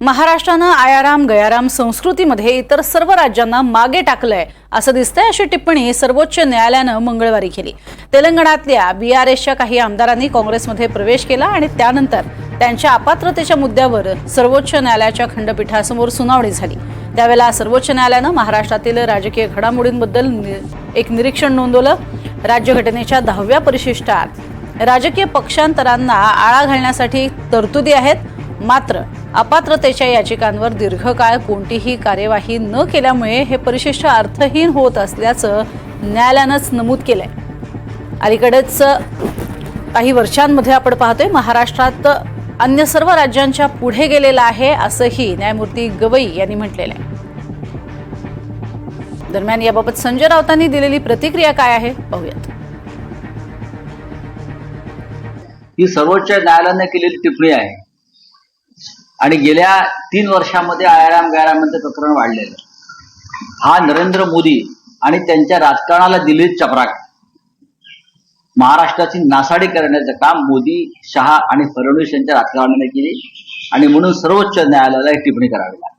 महाराष्ट्रानं आयाराम गयाराम संस्कृतीमध्ये इतर सर्व राज्यांना मागे टाकलंय असं दिसतंय अशी टिप्पणी सर्वोच्च न्यायालयानं मंगळवारी केली. तेलंगणातल्या बी आर एसच्या काही आमदारांनी काँग्रेसमध्ये प्रवेश केला आणि त्यानंतर त्यांच्या अपात्रतेच्या मुद्द्यावर सर्वोच्च न्यायालयाच्या खंडपीठासमोर सुनावणी झाली. त्यावेळेला सर्वोच्च न्यायालयानं महाराष्ट्रातील राजकीय घडामोडींबद्दल नि- एक निरीक्षण नोंदवलं. राज्यघटनेच्या दहाव्या परिशिष्टात राजकीय पक्षांतरांना आळा घालण्यासाठी तरतुदी आहेत. मात्र अपात्रतेच्या याचिकांवर दीर्घकाळ कोणतीही कार्यवाही न केल्यामुळे हे परिशिष्ट अर्थहीन होत असल्याचं न्यायालयानंच नमूद केलंय. अलीकडेच काही वर्षांमध्ये आपण पाहतोय महाराष्ट्रात अन्य सर्व राज्यांच्या पुढे गेलेला आहे असंही न्यायमूर्ती गवई यांनी म्हटलेलं आहे. दरम्यान याबाबत संजय राऊतांनी दिलेली प्रतिक्रिया काय आहे पाहूयात. ही सर्वोच्च न्यायालयाने केलेली टिप्पणी आहे. आणि गेल्या तीन वर्षामध्ये आयाराम गैरामांचं प्रकरण वाढलेलं हा नरेंद्र मोदी आणि त्यांच्या राजकारणाला दिलेली चपराक. महाराष्ट्राची नासाडी करण्याचं काम मोदी शहा आणि फडणवीस यांच्या राजकारणाने केली आणि म्हणून सर्वोच्च न्यायालयाला ही टिप्पणी करावी लागली.